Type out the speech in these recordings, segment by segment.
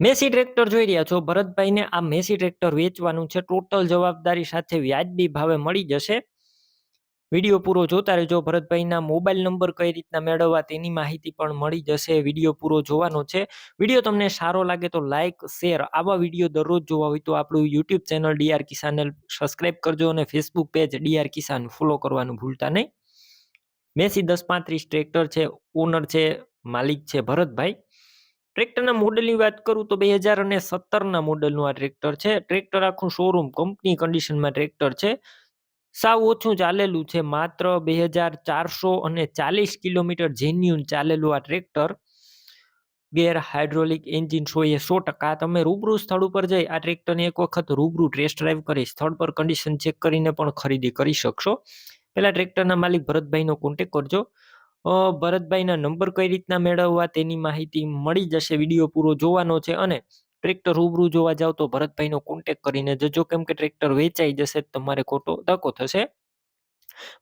Massey tractor જોઈ રહ્યા છો. ભરતભાઈને આ મેસી ટ્રેક્ટર વેચવાનું છે. ટોટલ જવાબદારી સાથે વ્યાજબી ભાવે મળી જશે. વીડિયો પૂરો જોતા રહેજો. ભરતભાઈના મોબાઈલ નંબર કઈ રીતના મેળવવા તેની માહિતી પણ મળી જશે. વીડિયો પૂરો જોવાનો છે. વીડિયો તમને સારો લાગે તો લાઇક શેર આવા વીડિયો દરરોજ જોવા હોય તો આપણું YouTube channel DR Kisan subscribe કરજો અને Facebook page DR Kisan follow કરવાનું ભૂલતા નહીં. મેસી દસ પાંત્રીસ ટ્રેક્ટર છે. ઓનર છે. માલિક છે ભરતભાઈ. ટ્રેક્ટરના મોડલની વાત કરું તો બે હજાર અને સત્તરના મોડલનું આ ટ્રેક્ટર છે. ટ્રેક્ટર આખું શોરૂમ કંપની કન્ડિશનમાં ટ્રેક્ટર છે. સાવ ઓછું ચાલેલું છે, માત્ર બે હજાર ચારસો અને ચાલીસ કિલોમીટર જેન્યુન ચાલેલું આ ટ્રેક્ટર. ગેર હાઇડ્રોલિક એન્જિન સો એ સો ટકા. તમે રૂબરૂ સ્થળ ઉપર જઈ આ ટ્રેક્ટરને એક વખત રૂબરૂ ટેસ્ટ ડ્રાઈવ કરી સ્થળ પર કન્ડિશન ચેક કરીને પણ ખરીદી કરી શકશો. પહેલાં ટ્રેક્ટરના માલિક ભરતભાઈનો કોન્ટેક કરજો. અ, ભરતભાઈના નંબર કઈ રીતના મેળવવા તેની માહિતી મળી જશે? વીડિયો પૂરો જોવાનો છે અને ટ્રેક્ટર રૂબરૂ જોવા જાવ તો ભરતભાઈનો કોન્ટેક કરીને જજો. કેમ કે ટ્રેક્ટર વેચાઈ જશે તમારે ખોટો ધક્કો થશે.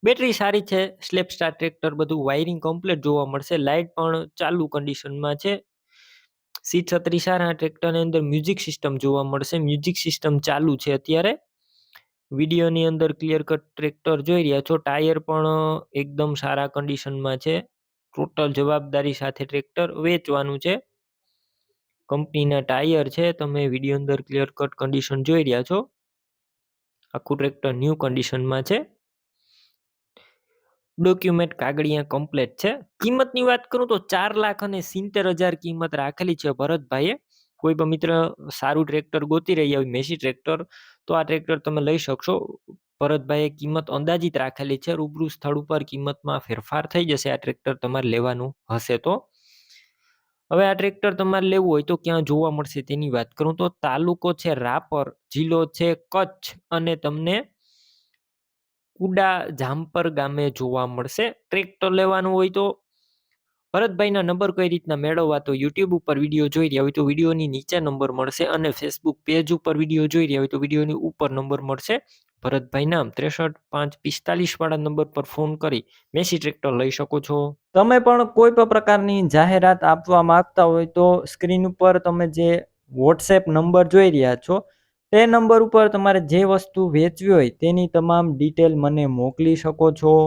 બેટરી સારી છે સ્લેપ સ્ટાર ટ્રેક્ટર બધું વાયરિંગ કમ્પ્લીટ જોવા મળશે. લાઇટ પણ ચાલુ કન્ડિશનમાં છે. સીટ છત્રીસ આ ટ્રેક્ટરની અંદર મ્યુઝિક સિસ્ટમ જોવા મળશે. મ્યુઝિક સિસ્ટમ ચાલુ છે અત્યારે. વિડીયોની અંદર ક્લિયર કટ ટ્રેક્ટર જોઈ રહ્યા છો. ટાયર પણ એકદમ સારા કન્ડિશનમાં છે. ટોટલ જવાબદારી સાથે ટ્રેક્ટર વેચવાનું છે. કંપનીના ટાયર છે. તમે વીડિયો અંદર ક્લિયર કટ કન્ડિશન જોઈ રહ્યા છો. આખું ટ્રેક્ટર ન્યૂ કન્ડિશનમાં છે. ડોક્યુમેન્ટ કાગળિયા કમ્પ્લેટ છે. કિંમતની વાત કરું તો ચાર લાખ અને સિત્તેર હજાર કિંમત રાખેલી છે ભરતભાઈએ. કોઈ પણ મિત્ર સારું ટ્રેક્ટર ગોતી રહ્યા હોય, મેસી ટ્રેક્ટર, તો આ ટ્રેક્ટર તમે લઈ શકશો. ભરતભાઈએ કિંમત અંદાજિત રાખેલી છે. રૂબરૂ સ્થળ ઉપર કિંમતમાં ફેરફાર થઈ જશે આ ટ્રેક્ટર તમારે લેવાનું હશે તો. હવે આ ટ્રેક્ટર તમારે લેવું હોય તો ક્યાં જોવા મળશે તેની વાત કરું તો તાલુકો છે રાપર, જિલ્લો છે કચ્છ અને તમને કુડા જામપર ગામે જોવા મળશે. ટ્રેક્ટર લેવાનું હોય તો ભરતભાઈના નંબર કઈ રીતના મેળવવા તો યુટ્યુબ ઉપર વીડિયો જોઈ રહ્યા હોય તો વિડીયોની નીચે નંબર મળશે અને ફેસબુક પેજ ઉપર વીડિયો જોઈ રહ્યા હોય તો વિડીયોની ઉપર નંબર મળશે. ભરતભાઈ નામ ત્રેસઠ પાંચ પિસ્તાલીસ વાળા નંબર પર ફોન કરી મેસી ટ્રેક્ટર લઈ શકો છો. તમે પણ કોઈ પણ પ્રકારની જાહેરાત આપવા માંગતા હોય તો સ્ક્રીન ઉપર તમે જે વોટ્સએપ નંબર જોઈ રહ્યા છો, તે નંબર ઉપર તમારે જે વસ્તુ વેચવી હોય તેની તમામ ડિટેલ મને મોકલી શકો છો.